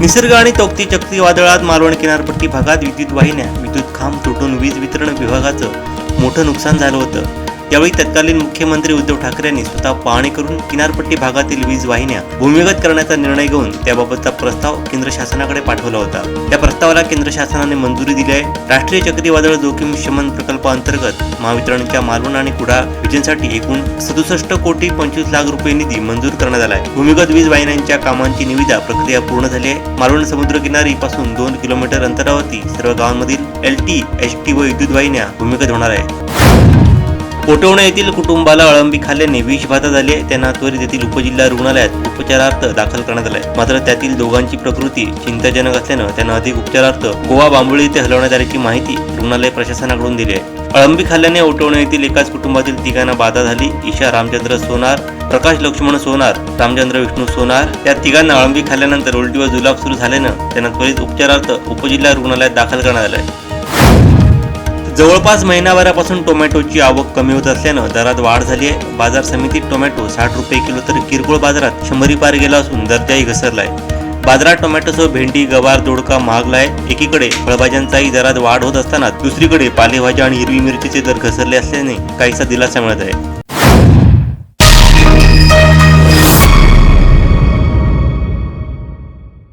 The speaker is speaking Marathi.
निसर्ग आणि तोक्ती चक्रीवादळात मालवण किनारपट्टी भागात विद्युत वाहिन्या विद्युत खांब तुटून वीज वितरण विभागाचं मोठं नुकसान झालं होतं. यावेळी तत्कालीन मुख्यमंत्री उद्धव ठाकरे यांनी स्वतः पाहणी करून किनारपट्टी भागातील वीज वाहिन्या भूमिगत करण्याचा निर्णय घेऊन त्याबाबतचा प्रस्ताव केंद्र शासनाकडे पाठवला होता. त्या प्रस्तावाला केंद्र शासनाने मंजुरी दिली आहे. राष्ट्रीय चक्रीवादळ जोखीम शमन प्रकल्पाअंतर्गत महावितरणच्या मालवण आणि कुडा विजेसाठी एकूण सदुसष्ट कोटी पंचवीस लाख रुपये निधी मंजूर करण्यात आला आहे. भूमिगत वीज वाहिन्यांच्या कामांची निविदा प्रक्रिया पूर्ण झाली आहे. मालवण समुद्रकिनारी पासून दोन किलोमीटर अंतरावरती सर्व गावांमधील एल टी एच टी व विद्युत वाहिन्या भूमिगत होणार आहे पोटवणे येथील कुटुंबाला अळंबी खाल्ल्याने विषबाधा झाली आहे. त्यांना त्वरित येथील उपजिल्हा रुग्णालयात उपचारार्थ दाखल करण्यात आलाय. मात्र त्यातील दोघांची प्रकृती चिंताजनक असल्यानं त्यांना अधिक उपचारार्थ गोवा बांबोळी येथे हलवण्यात आल्याची माहिती रुग्णालय प्रशासनाकडून दिली आहे. अळंबी खाल्ल्याने ओटवणे येथील एकाच कुटुंबातील तिघांना बाधा झाली. ईशा रामचंद्र सोनार प्रकाश लक्ष्मण सोनार रामचंद्र विष्णू सोनार या तिघांना अळंबी खाल्ल्यानंतर उलटी व जुलाब सुरू झाल्यानं त्यांना त्वरित उपचारार्थ उपजिल्हा रुग्णालयात दाखल करण्यात आलं आहे जवळपास महिनाभरापासून टोमॅटोची आवक कमी होत असल्यानं दरात वाढ झाली आहे. बाजार समितीत टोमॅटो साठ रुपये किलो तर किरकोळ बाजारात शंभरी पार गेला असून दर्जाही घसरलाय. बाजारात टोमॅटोसह भेंडी गवार दोडका महागलाय. एकीकडे फळभाज्यांचाही दरात वाढ होत असताना दुसरीकडे पालेभाज्या आणि हिरवी मिरचीचे दर घसरले असल्याने काहीसा दिलासा मिळत आहे.